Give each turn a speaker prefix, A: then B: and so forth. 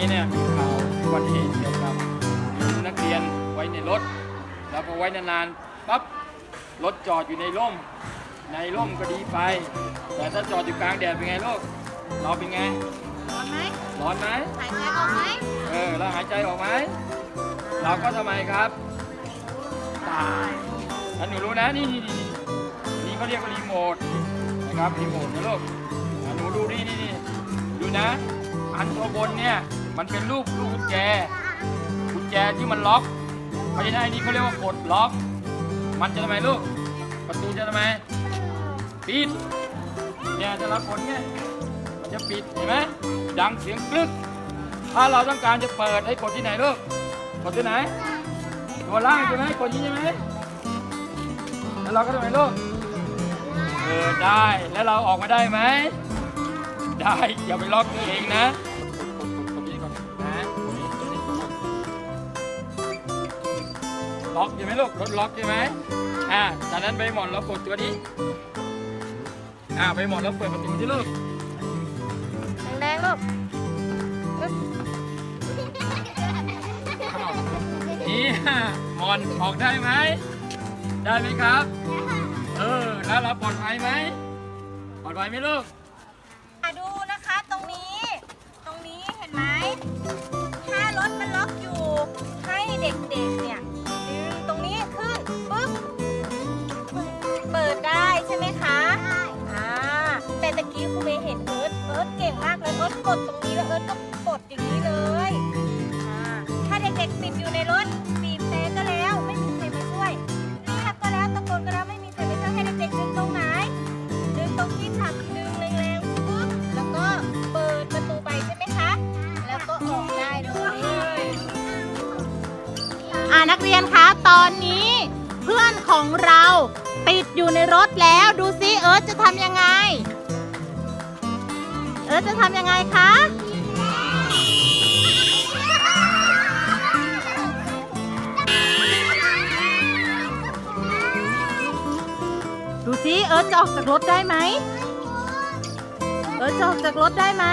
A: นี้เนี่ยมีข่าวอุบัติเหตุเกี่ยวกับมีนักเรียนไว้ในรถ แล้วพอไว้นานๆปั๊บรถจอดอยู่ในร่ม ในร่มก็ดีไป แต่ถ้าจอดอยู่กลางแดดเป็นไงลูกเราเป็นไง
B: ร้อนไหม
A: ร้อนไหม
B: หายใจออกไหม
A: เออเราหายใจออกไหมเราก็ทำไมครับตายแล้วหนูรู้นะนี่นี่นี่นี่เขาเรียกว่ารีโมทนะครับรีโมทนะลูกอะหนูดูนี่นี่นี่ ดูนะ อันตัวบนเนี่ยมันเป็นรูปลูกกุญแจ กุญแจที่มันล็อกเพราะฉะนั้นไอ้นี่เขาเรียกว่ากดล็อก มันจะทำไมลูก ประตูจะทำไม ปิด เนี่ยจะรับผลเนี่ยมันจะปิดเห็นไหมดังเสียงกลึก ถ้าเราต้องการจะเปิดให้กดที่ไหนลูก กดที่ไหน ตัวล่างใช่ไหมกดนี้ใช่ไหมแล้วเราก็ทำไมลูก เปิดได้ แล้วเราออกมาได้ไหม ได้ อย่าไปล็อกตัวเองนะกดกดกดนี้ก่อนนะกดนี้กดนี้ล็อกใช่ไหมลูกรถล็อกใช่ไหมอ่าจากนั้นไปหมอนเรากดตัวนี้อ่าไปหมอนเราเปิดประตูที่ลูก
B: แรงๆลูก
A: นี่มอนออกได้ไหมได้ไหมครับ เออ แล้วเราปลอดภัยไหมปลอดภัยไหมลูก
B: เด็กๆเนี่ยดึงตรงนี้ขึ้นปุ๊บเปิดได้ใช่ไหมคะอ่าแต่ตะกี้ครูเมย์เห็นเอิร์ธเอิร์ธเก่งมากเลยเอิร์ธกดตรงนี้แล้วเอิร์ธก็กดอย่างนี้เลยอ่าถ้าเด็กๆติดอยู่ในรถ นักเรีย
C: นคะตอนนี้เพื่อนของเราติดอยู่ในรถแล้วดูซิเอิร์ธจะทำยังไง เอิร์ธจะทำยังไงคะดูซิเอิร์ธจะออกจากรถได้ไหมเอิร์ธจะออกจากรถได้ไหม